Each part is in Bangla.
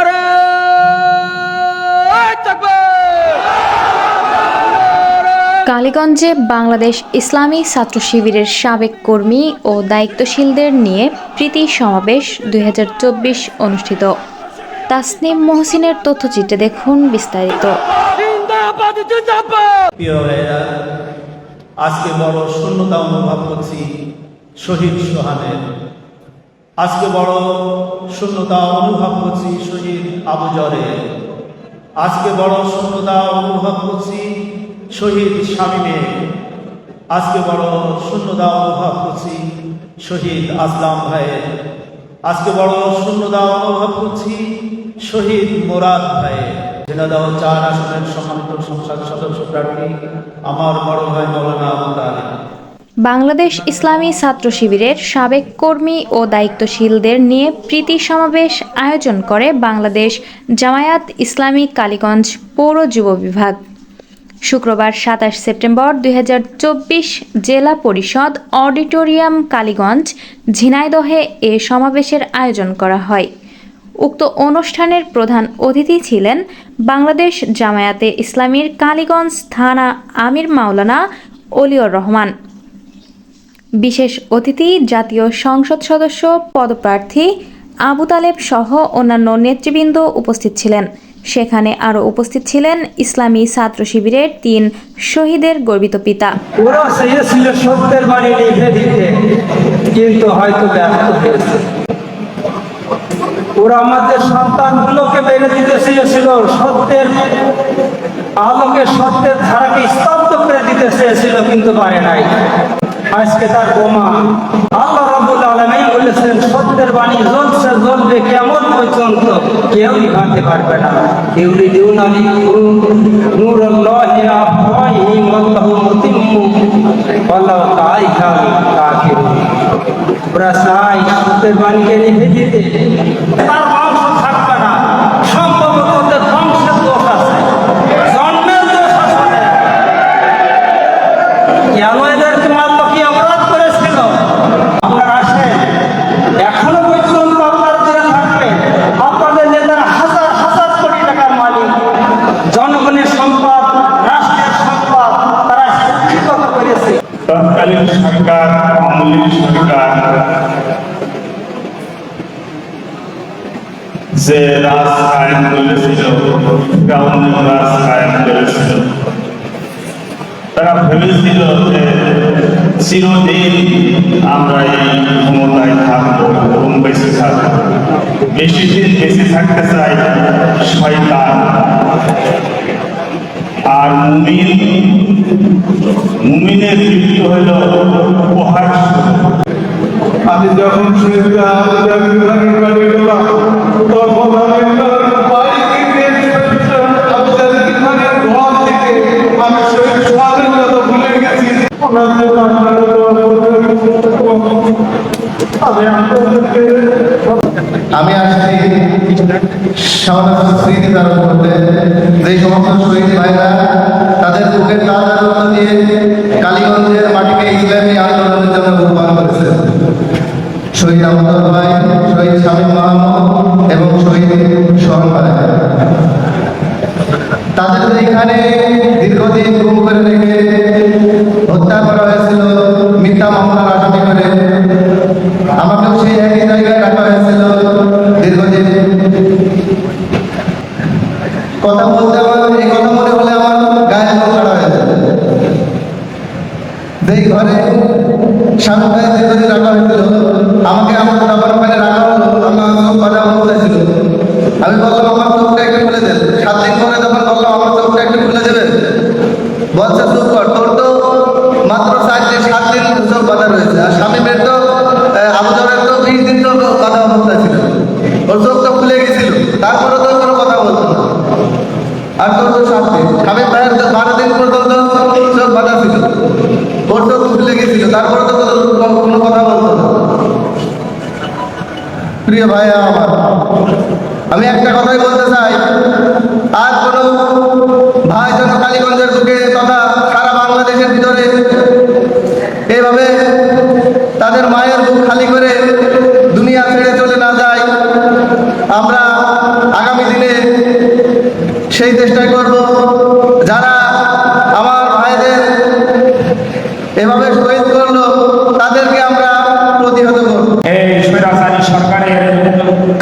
নারে কালীগঞ্জে বাংলাদেশ ইসলামী ছাত্র শিবিরের সাবেক কর্মী ও দায়িত্বশীলদের নিয়ে প্রীতি সমাবেশ দুই হাজার চব্বিশ অনুষ্ঠিত। তাসনিম মহসিনের তথ্যচিত্রে দেখুন বিস্তারিত। আজকে বড় শূন্যতা অনুভব করছি শহীদ সোহানের আজকে বড় শূন্যতা অনুভব করছি শহীদ আবু জরের আজকে বড় শূন্যতা অনুভব করছি শহীদ শামীমের আজকে বড় শূন্যতা অনুভব করছি শহীদ আসলাম ভাইয়ের। আজকে বড় শূন্যতা অনুভব করছি শহীদ মোরাদ ভাইয়ের। জেলাদাহ চার আসনের সম্মানিত সংসদ সদস্য প্রার্থী, আমার বড় ভাই মৌলানা আবু বাংলাদেশ ইসলামী ছাত্র শিবিরের সাবেক কর্মী ও দায়িত্বশীলদের নিয়ে প্রীতি সমাবেশ আয়োজন করে বাংলাদেশ জামায়াত ইসলামী কালীগঞ্জ পৌর যুব বিভাগ। শুক্রবার সাতাশ সেপ্টেম্বর দুই হাজার চব্বিশ জেলা পরিষদ অডিটোরিয়াম কালীগঞ্জ ঝিনাইদহে এ সমাবেশের আয়োজন করা হয়। উক্ত অনুষ্ঠানের প্রধান অতিথি ছিলেন বাংলাদেশ জামায়াতে ইসলামীর কালীগঞ্জ থানা আমির মাওলানা অলিউর রহমান। বিশেষ অতিথি, জাতীয় সংসদ সদস্য, পদপ্রার্থী আবু তালেব সহ অন্যান্য নেতৃবৃন্দ উপস্থিত ছিলেন। সেখানে আরও উপস্থিত ছিলেন ইসলামী ছাত্র শিবিরের তিন শহীদের গর্বিত পিতা। কিন্তু হয়তো ওরা আমাদের সন্তানগুলোকে দিতে চেয়েছিল, সত্যের আলোকে সত্যের ধারাকে স্তব্ধ করে দিতে চেয়েছিল, কিন্তু পারে নাই। আজকে তার বোমা। আল্লাহ রাবুল আলমী বলেছেন, সত্যের বাণী জ্বলছে, জ্বলবে কেমন পর্যন্ত কেউ ভাঙতে পারবে না। ইউরি দিউনালি ওরা চাই সত্যের বাণীকে লিখে দিতে। তার সরকার আওয়ামী লীগ সরকার, যে রাজ কায়েম করেছিল ফিরাউনের রাজ কায়েম করেছিল, তারা ভেবেছিল যে চিরদিন আমরা এই ক্ষমতায় থাকব এবং বেঁচে থাকব। বেশি দিন বেঁচে থাকতে চাই আমি আসছি স্মৃতি ধারণ করতে যে সমস্ত শহীদ ভাইরা তাদের বুকের রক্ত দিয়ে কালীগঞ্জের মাটিকে ইসলামী আন্দোলনের জন্য রূপান করেছে শহীদ আহমদ ভাই, শহীদ শামীম মাহমুদ এবং শহীদ ভাই তাদের এখানে দীর্ঘদিন গুম করে রেখে হত্যা করা হয়েছিল মিথ্যা মামলার আসামি করে আমাকেও সেই একই জায়গায় রাখা হয়েছিল দীর্ঘদিন কথা বলতে আমার এই কথা মনে হলে আমার গায়ে জল ছাড়া হয়ে যেই ঘরে স্বামী ভাই দীর্ঘদিন রাখা হয়েছিল আমাকে আমার দাবার ওখানে রাখা হলো আমার চোখ কথা বলতে ছিল আমি বললাম আমার চোখটা একটু খুলে দেন সাত দিন পরে যখন বললাম আমার চোখটা একটু খুলে দেবেন বলছে চুপ কর তোর তো মাত্র চার দিন সাত দিন চোখ বাঁধা রয়েছে আর স্বামীমের তো আবুজরের তো বিশ দিন চোখ বাঁধা অবস্থা ছিল ওর চোখ তো খুলে গেছিল তারপরে তো কোনো কথা বলতো না আর তোর তো সাত দিন স্বামী ভাইয়ের তো বারো দিন পর্যন্ত চোখ বাঁধা ছিল ওর চোখ খুলে গেছিল তারপরে তো কোনো কথা বলতো প্রিয় ভাইয়া আমার। আমি একটা কথাই বলতে চাই। আর কোনো ভাই যেন কালীগঞ্জের বুকে তথা সারা বাংলাদেশের ভিতরে এভাবে তাদের মায়ের বুক খালি করে দুনিয়া ছেড়ে চলে না যায়, আমরা আগামী দিনে সেই চেষ্টাই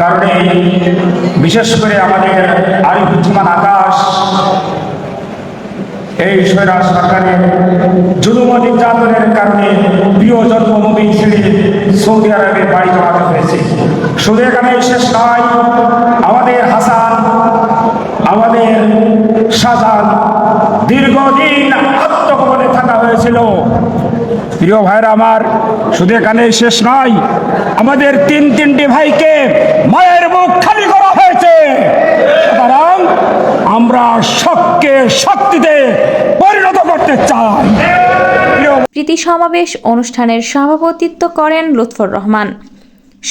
কারণে বিশেষ করে আমাদের আরিফুজ্জামান আকাশ, এই স্বৈরাজ সরকারের জুলুম নির্যাতনের কারণে প্রিয় জন্মভূমি ছেড়ে সৌদি আরবে বাড়ি জমাতে হয়েছে শুধু এখানে শেষ নয়, আমাদের হাসান, আমাদের শাহজাহান দীর্ঘদিন আত্মগোপনে থাকা হয়েছিল। প্রিয় ভাইরা আমার শুধু এখানে শেষ নয় আমাদের তিন তিনটি ভাইকে মায়ের মুখ খালি করা হয়েছে। সুতরাং আমরা সবকে শক্তিতে পরিণত করতে চাই। প্রীতি সমাবেশ অনুষ্ঠানের সভাপতিত্ব করেন লুৎফর রহমান।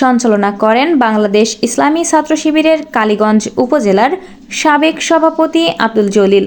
সঞ্চালনা করেন বাংলাদেশ ইসলামী ছাত্র শিবিরের কালীগঞ্জ উপজেলার সাবেক সভাপতি আব্দুল জলিল।